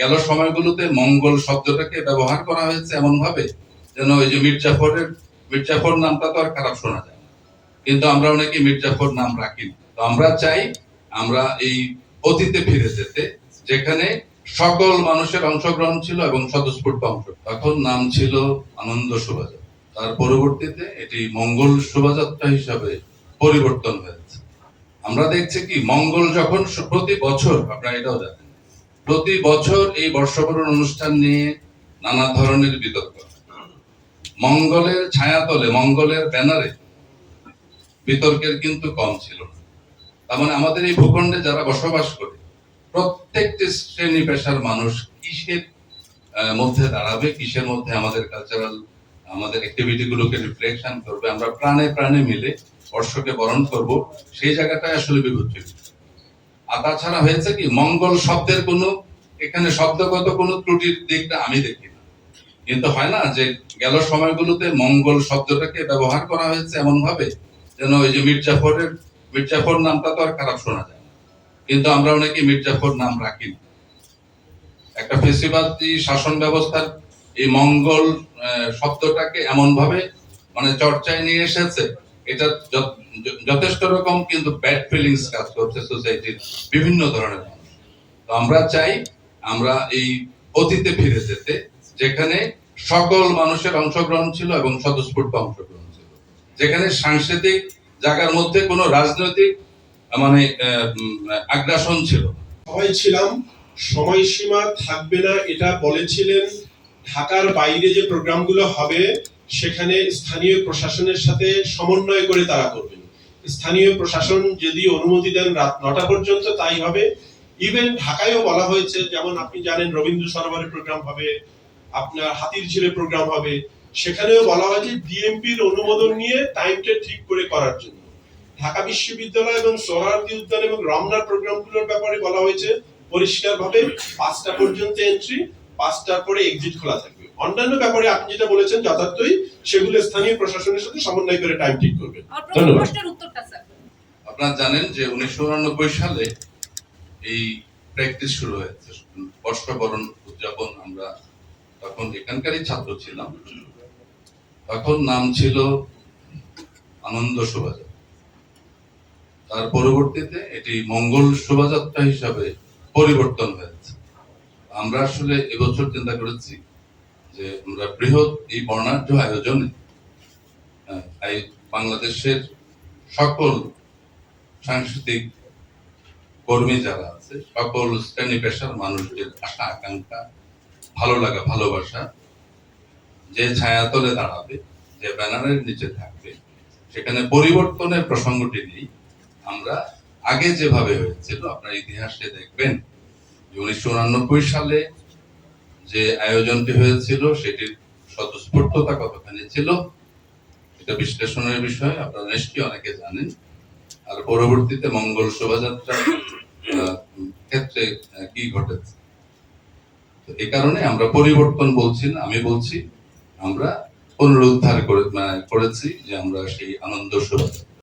গেল সময়গুলোতে মঙ্গল শব্দটাকে ব্যবহার করা হয়েছে এমন ভাবে যেন ওই যে মির্জাফরের মির্জাফর নামটা তো আর খারাপ শোনা যায় না। কিন্তু আমরা অনেকে মির্জাফর নাম রাখি তো আমরা চাই আমরা এই অতীতে ফিরে যেতে, যেখানে সকল মানুষের অংশগ্রহণ ছিল এবং স্বতঃস্ফূর্ত অংশ। তখন নাম ছিল আনন্দ শোভাযাত্রা। তার পরবর্তীতে এটি মঙ্গল শোভাযাত্রা হিসাবে পরিবর্তন হয়েছে। আমরা দেখছি কি, মঙ্গল যখন প্রতি বছর, আপনারা এটাও জানেন প্রতি বছর এই বর্ষবরণ অনুষ্ঠান নিয়ে নানা ধরনের বিতর্ক। মঙ্গলের ছায়াতলে, মঙ্গলের ব্যানারে বিতর্কের কিন্তু কম ছিল না। তার মানে আমাদের এই ভূখণ্ডে যারা বসবাস করে, প্রত্যেকটি শ্রেণি পেশার মানুষ কিসের মধ্যে দাঁড়াবে, কিসের মধ্যে আমাদের কালচারাল আমাদের অ্যাক্টিভিটি গুলোকে রিফ্লেকশন করবে, আমরা প্রাণে প্রাণে মিলে বর্ষকে বরণ করব, সেই জায়গাটাই আসলে বিভূতি আর তাছাড়া হয়েছে কি, মঙ্গল শব্দের কোনো, এখানে শব্দগত কোনো ত্রুটির দিকটা আমি দেখি না। কিন্তু হয় না যে গেল সময়গুলোতে মঙ্গল শব্দটাকে ব্যবহার করা হয়েছে এমন ভাবে যেন ওই যে মির্জাফরের, মির্জাফর নামটা তো আর খারাপ শোনা যায় না। কিন্তু আমরা অনেকে মির্জাফর নাম রাখি না। একটা ফেসিবাদী শাসন ব্যবস্থার এই মঙ্গল শব্দটাকে এমন ভাবে মানে চর্চায় নিয়ে এসেছে এটা যথেষ্ট রকম, কিন্তু ব্যাড ফিলিংস কাজ করছে সোসাইটির বিভিন্ন ধরনের তো আমরা চাই আমরা এই অতীতে ফিরে যেতে, যেখানে সকল মানুষের অংশগ্রহণ ছিল এবং স্বতঃস্ফূর্ত অংশগ্রহণ ছিল। যেখানে সাংস্কৃতিক জায়গার মধ্যে কোনো রাজনৈতিক মানে আগ্রাসন ছিল সবাই ছিলাম, সময়সীমা থাকবে না, এটা বলেছিলেন ঢাকার বাইরে যে প্রোগ্রামগুলো হবে সেখানে স্থানীয় প্রশাসনের সাথে সমন্বয় করে তারা করবেন। স্থানীয় প্রশাসন যদি অনুমতি দেন রাত নটা পর্যন্ত, তাই হবে। ইভেন ঢাকায়ও বলা হয়েছে, যেমন আপনি জানেন রবীন্দ্র সরোবরের প্রোগ্রাম হবে, আপনার হাতির ঝিলে প্রোগ্রাম হবে। সেখানেও বলা হয় যে ডিএমপির অনুমোদন নিয়ে টাইমটা ঠিক করে করার জন্য। ঢাকা বিশ্ববিদ্যালয় এবং সোহরাওয়ার্দী উদ্যান এবং রমনার প্রোগ্রামগুলোর ব্যাপারে বলা হয়েছে, পরিষ্কারভাবে পাঁচটা পর্যন্ত এন্ট্রি পাঁচটার পরে এক্সিট খোলা থাকবে অন্যান্য ব্যাপারে আপনি যেটা বলেছেন যথার্থই সেগুলো স্থানীয় প্রশাসনের সাথে সমন্বয় করে টাইম ঠিক করবেন। ধন্যবাদ। স্যার। আপনারা জানেন যে উনিশশো সালে এই প্র্যাকটিস শুরু হয়েছে। বর্ষবরণ উদযাপন আমরা তখন এখানকারই ছাত্র ছিলাম। তখন নাম ছিল আনন্দ শোভাযাত্রা। তার পরবর্তীতে এটি মঙ্গল শোভাযাত্রা হিসাবে পরিবর্তন হয়েছে। আমরা আসলে এবছর চিন্তা করেছি যে আমরা বৃহৎ এই বর্ণাঢ্য আয়োজনে বাংলাদেশের সকল সাংস্কৃতিক কর্মী যারা আছে, সকল শ্রেণি পেশার মানুষদের আশা, আকাঙ্ক্ষা, ভালো লাগা, ভালোবাসা যে ছায়াতলে দাঁড়াবে, যে ব্যানারের নিচে থাকবে, সেখানে পরিবর্তনের প্রসঙ্গটি নেই। আমরা আগে যেভাবে হয়েছিল, আপনার ইতিহাসে দেখবেন যে উনিশশো সালে যে আয়োজনটি হয়েছিল সেটির স্বতঃস্ফূর্ততা কতখানি ছিল এটা বিশ্লেষণের বিষয় আপনারা নিশ্চয়ই অনেকে জানেন। আর পরবর্তীতে মঙ্গল শোভাযাত্রার আহ, ক্ষেত্রে কি ঘটেছে? তো এই কারণে আমরা পরিবর্তন বলছি না আমি বলছি আমরা পুনরুদ্ধার করে মানে করেছি যে আমরা সেই আনন্দ শোভাযাত্রা।